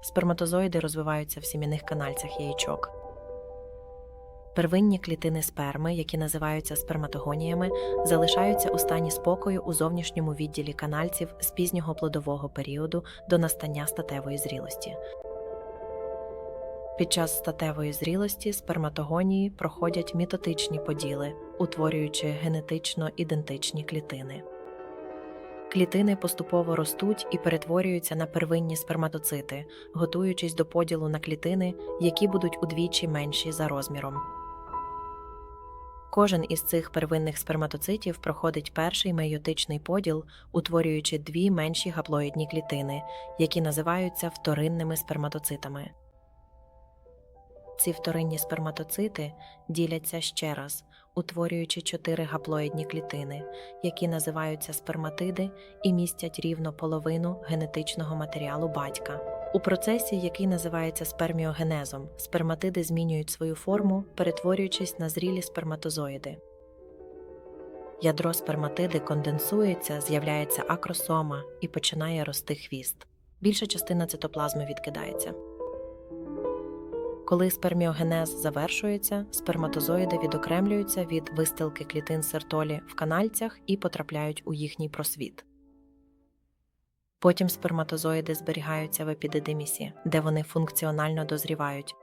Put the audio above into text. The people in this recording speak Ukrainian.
Сперматозоїди розвиваються в сім'яних канальцях яєчок. Первинні клітини сперми, які називаються сперматогоніями, залишаються у стані спокою у зовнішньому відділі канальців з пізнього плодового періоду до настання статевої зрілості. Під час статевої зрілості сперматогонії проходять мітотичні поділи, утворюючи генетично ідентичні клітини. Клітини поступово ростуть і перетворюються на первинні сперматоцити, готуючись до поділу на клітини, які будуть удвічі менші за розміром. Кожен із цих первинних сперматоцитів проходить перший мейотичний поділ, утворюючи дві менші гаплоїдні клітини, які називаються вторинними сперматоцитами. Ці вторинні сперматоцити діляться ще раз, утворюючи чотири гаплоїдні клітини, які називаються сперматиди і містять рівно половину генетичного матеріалу батька. У процесі, який називається сперміогенезом, сперматиди змінюють свою форму, перетворюючись на зрілі сперматозоїди. Ядро сперматиди конденсується, з'являється акросома і починає рости хвіст. Більша частина цитоплазми відкидається. Коли сперміогенез завершується, сперматозоїди відокремлюються від вистилки клітин сертолі в канальцях і потрапляють у їхній просвіт. Потім сперматозоїди зберігаються в епідедимісі, де вони функціонально дозрівають.